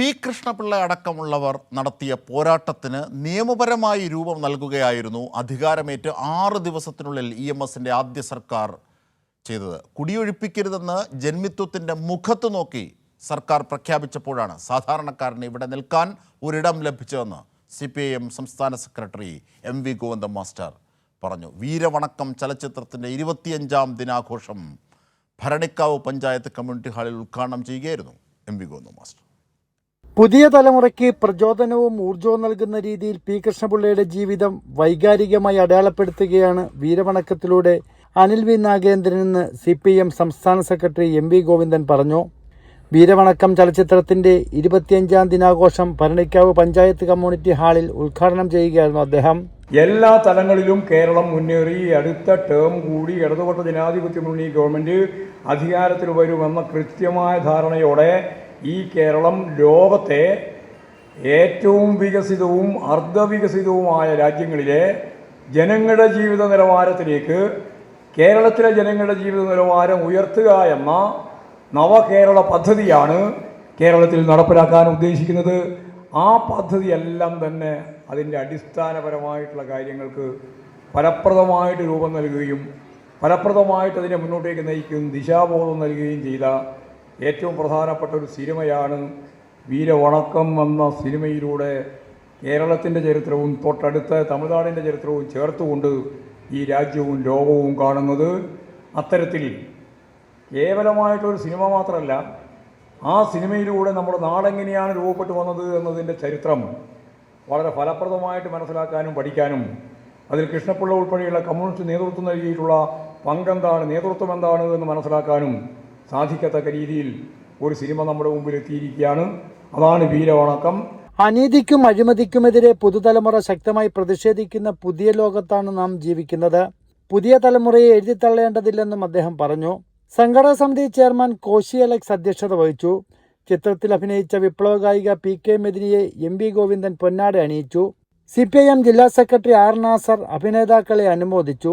P Krishnapillai അടക്കമുള്ളവർ നടത്തിയ പോരാട്ടത്തിന് നിയമപരമായി രൂപം നൽകുകയായിരുന്നു അധികാരമേറ്റ് ആറ് ദിവസത്തിനുള്ളിൽ ഇ എം എസിന്റെ ആദ്യ സർക്കാർ ചെയ്തത്. കുടിയൊഴിപ്പിക്കരുതെന്ന് ജന്മിത്വത്തിന്റെ മുഖത്ത് നോക്കി സർക്കാർ പ്രഖ്യാപിച്ചപ്പോഴാണ് സാധാരണക്കാരന് ഇവിടെ നിൽക്കാൻ ഒരിടം ലഭിച്ചതെന്ന് സി പി ഐ എം സംസ്ഥാന secretary M V Govinda master പറഞ്ഞു. വീരവണക്കം ചലച്ചിത്രത്തിന്റെ ഇരുപത്തിയഞ്ചാം ദിനാഘോഷം ഭരണിക്കാവ് പഞ്ചായത്ത് കമ്മ്യൂണിറ്റി ഹാളിൽ ഉദ്ഘാടനം ചെയ്യുകയായിരുന്നു എം വി ഗോവിന്ദ മാസ്റ്റർ. പുതിയ തലമുറയ്ക്ക് പ്രചോദനവും ഊർജവും നൽകുന്ന രീതിയിൽ പി കൃഷ്ണപിള്ളയുടെ ജീവിതം വൈകാരികമായി അടയാളപ്പെടുത്തുകയാണ് വീരവണക്കത്തിലൂടെ അനിൽ വി നാഗേന്ദ്രൻ എന്ന് സി പി എം സംസ്ഥാന സെക്രട്ടറി എം വി ഗോവിന്ദൻ പറഞ്ഞു. വീരവണക്കം ചലച്ചിത്രത്തിന്റെ ഇരുപത്തിയഞ്ചാം ദിനാഘോഷം ഭരണിക്കാവ് പഞ്ചായത്ത് കമ്മ്യൂണിറ്റി ഹാളിൽ ഉദ്ഘാടനം ചെയ്യുകയായിരുന്നു അദ്ദേഹം. എല്ലാ തലങ്ങളിലും കേരളം മുന്നേറി അടുത്ത ടേം കൂടി ഇടതുപക്ഷ ജനാധിപത്യ മുന്നണി ഗവൺമെന്റ് അധികാരത്തിൽ വരുമെന്ന കൃത്യമായ ധാരണയോടെ ഈ കേരളം ലോകത്തെ ഏറ്റവും വികസിതവും അർദ്ധവികസിതവുമായ രാജ്യങ്ങളിലെ ജനങ്ങളുടെ ജീവിത നിലവാരത്തിലേക്ക് കേരളത്തിലെ ജനങ്ങളുടെ ജീവിത നിലവാരം ഉയർത്തുക എന്ന നവകേരള പദ്ധതിയാണ് കേരളത്തിൽ നടപ്പിലാക്കാൻ ഉദ്ദേശിക്കുന്നത്. ആ പദ്ധതിയെല്ലാം തന്നെ അതിന്റെ അടിസ്ഥാനപരമായിട്ടുള്ള കാര്യങ്ങൾക്ക് ഫലപ്രദമായിട്ട് രൂപം നൽകുകയും ഫലപ്രദമായിട്ട് അതിനെ മുന്നോട്ടേക്ക് നയിക്കുകയും ദിശാബോധം നൽകുകയും ചെയ്ത ഏറ്റവും പ്രധാനപ്പെട്ട ഒരു സിനിമയാണ് വീരവണക്കം എന്ന സിനിമയിലൂടെ കേരളത്തിന്റെ ചരിത്രവും തൊട്ടടുത്ത തമിഴ്നാടിന്റെ ചരിത്രവും ചേർത്തുകൊണ്ട് ഈ രാജ്യവും ലോകവും കാണുന്നത്. അത്തരത്തിൽ കേവലമായിട്ടൊരു സിനിമ മാത്രമല്ല ആ സിനിമയിലൂടെ നമ്മുടെ നാടെങ്ങനെയാണ് രൂപപ്പെട്ടു വന്നത് എന്നതിന്റെ ചരിത്രം വളരെ ഫലപ്രദമായിട്ട് മനസ്സിലാക്കാനും പഠിക്കാനും അതിൽ കൃഷ്ണപിള്ള ഉൾപ്പെടെയുള്ള കമ്മ്യൂണിസ്റ്റ് നേതൃത്വം നൽകിയിട്ടുള്ള പങ്കെന്താണ് നേതൃത്വം എന്താണ് എന്ന് മനസ്സിലാക്കാനും സാധിക്കത്തക്ക രീതിയിൽ ഒരു സിനിമ നമ്മുടെ മുമ്പിൽ എത്തിയിരിക്കുകയാണ് അതാണ് വീരവണക്കം. അനീതിക്കും അഴിമതിക്കുമെതിരെ പുതുതലമുറ ശക്തമായി പ്രതിഷേധിക്കുന്ന പുതിയ ലോകത്താണ് നാം ജീവിക്കുന്നത്. പുതിയ തലമുറയെ എഴുതിത്തള്ളേണ്ടതില്ലെന്നും അദ്ദേഹം പറഞ്ഞു. സംഘടനാ സമിതി ചെയർമാൻ കോശി അലക്സ് അധ്യക്ഷത വഹിച്ചു. ചിത്രത്തിൽ അഭിനയിച്ച വിപ്ലവ ഗായിക പി കെ മെദിനിയെ എം വി ഗോവിന്ദൻ പൊന്നാട അണിയിച്ചു. സി പി ഐ എം ജില്ലാ സെക്രട്ടറി ആർ നാസർ അഭിനേതാക്കളെ അനുമോദിച്ചു.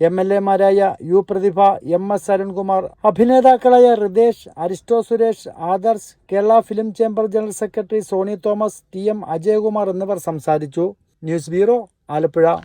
M L എമാരായ U Prathibha M S Arunkumar അഭിനേതാക്കളായ Hridesh Aristo Suresh Adarsh Kerala film chamber general secretary Soni Thomas T M Ajayakumar എന്നിവർ സംസാരിച്ചു. News bureau Alappuzha.